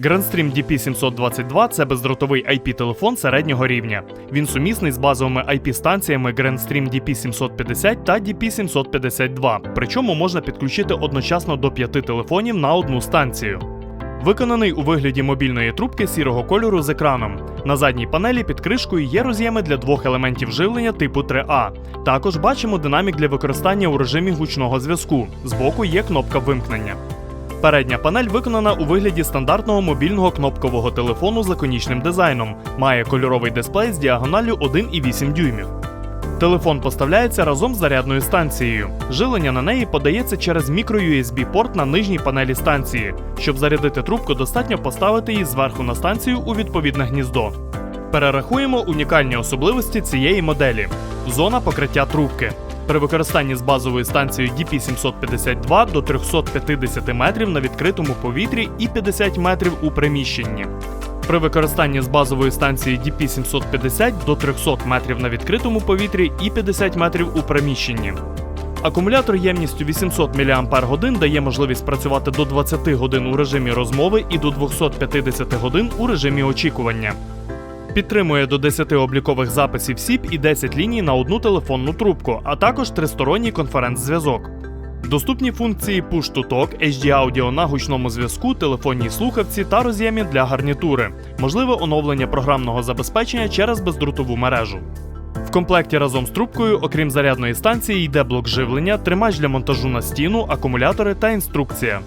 Grandstream DP722 це бездротовий IP-телефон середнього рівня. Він сумісний з базовими IP-станціями Grandstream DP750 та DP752, причому можна підключити одночасно до п'яти телефонів на одну станцію. Виконаний у вигляді мобільної трубки сірого кольору з екраном. На задній панелі під кришкою є роз'єми для двох елементів живлення типу 3А. Також бачимо динамік для використання у режимі гучного зв'язку. Збоку є кнопка вимкнення. Передня панель виконана у вигляді стандартного мобільного кнопкового телефону з лаконічним дизайном. Має кольоровий дисплей з діагоналлю 1,8 дюймів. Телефон поставляється разом з зарядною станцією. Жилення на неї подається через micro-USB порт на нижній панелі станції. Щоб зарядити трубку, достатньо поставити її зверху на станцію у відповідне гніздо. Перерахуємо унікальні особливості цієї моделі. Зона покриття трубки. При використанні з базовою станцією DP752 до 350 метрів на відкритому повітрі і 50 метрів у приміщенні. При використанні з базової станції DP750 до 300 метрів на відкритому повітрі і 50 метрів у приміщенні. Акумулятор ємністю 800 мАч дає можливість працювати до 20 годин у режимі розмови і до 250 годин у режимі очікування. Підтримує до 10 облікових записів SIP і 10 ліній на одну телефонну трубку, а також тристоронній конференц-зв'язок. Доступні функції Push to Talk, HD аудіо на гучному зв'язку, телефонній слухавці та роз'ємі для гарнітури. Можливе оновлення програмного забезпечення через бездрутову мережу. В комплекті разом з трубкою, окрім зарядної станції, йде блок живлення, тримач для монтажу на стіну, акумулятори та інструкція.